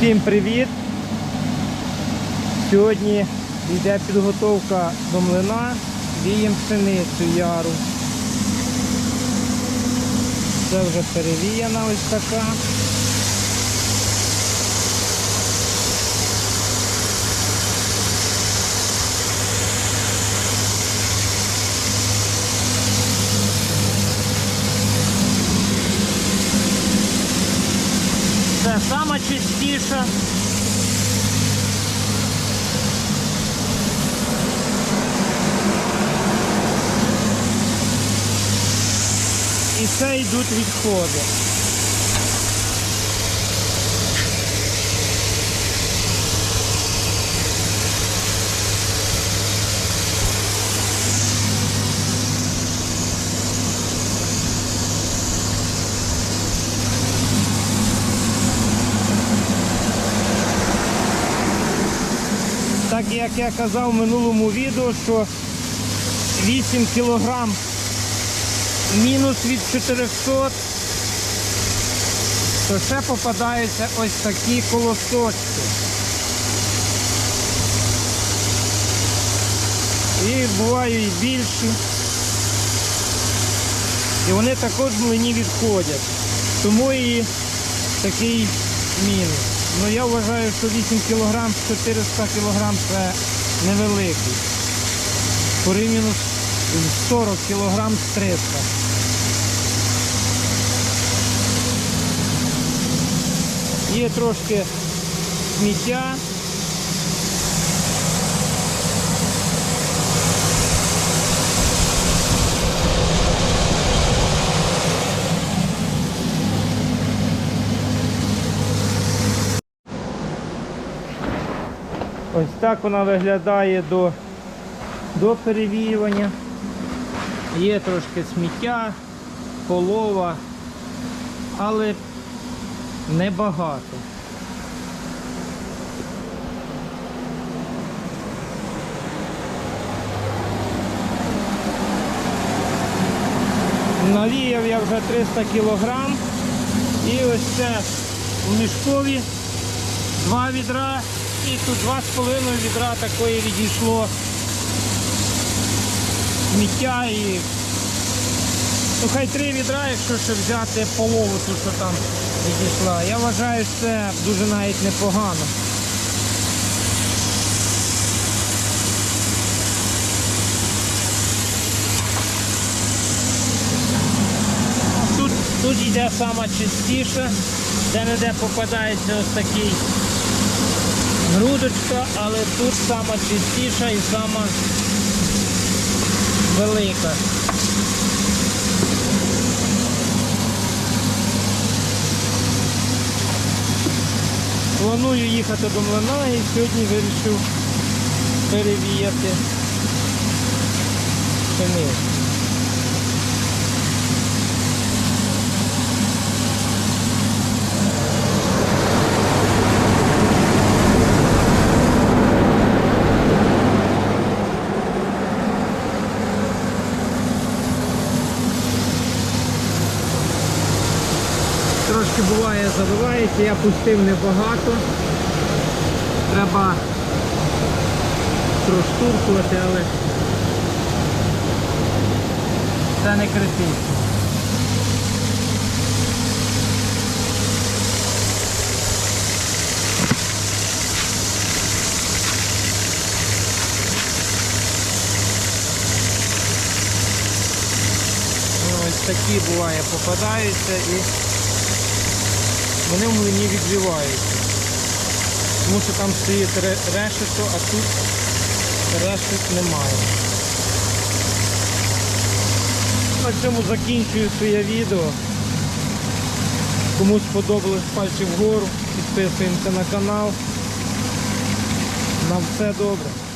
Всім привіт! Сьогодні йде підготовка до млина, віємо пшеницю яру. Це вже перевіяна ось така. Це сама чистіша. І це йдуть відходи. Так як я казав в минулому відео, що 8 кілограм мінус від 400, то ще попадаються ось такі колосочки. І бувають і більші. І вони також в млині відходять. Тому і такий мінус. Ну я вважаю, що 8 кг 400 кг це невеликий. Порівняно з 40 кг з 300. Є трошки сміття. Ось так вона виглядає до, до перевіювання. Є трошки сміття, полова, але небагато. Навіяв я вже 300 кілограм і ось це у мішкові два відра і тут два з половиною відра такої відійшло сміття і ну хай три відра, якщо ще взяти полову, ту, що там відійшла. Я вважаю, це дуже навіть непогано. Тут, йде сама чистіша, де-не-де попадається ось такий грудочка, але тут сама чистіша і сама велика. Планую їхати до млина і сьогодні вирішив перевіяти пшеницю. Трошки буває забивається, я пустив небагато. Треба проштуркувати, але це не критично. Ось такі буває попадаються і вони в млині відбиваються. Тому що там стоїть решето, а тут решет немає. На цьому закінчую своє відео. Кому сподобалось пальці вгору, підписуємося на канал. На все добре.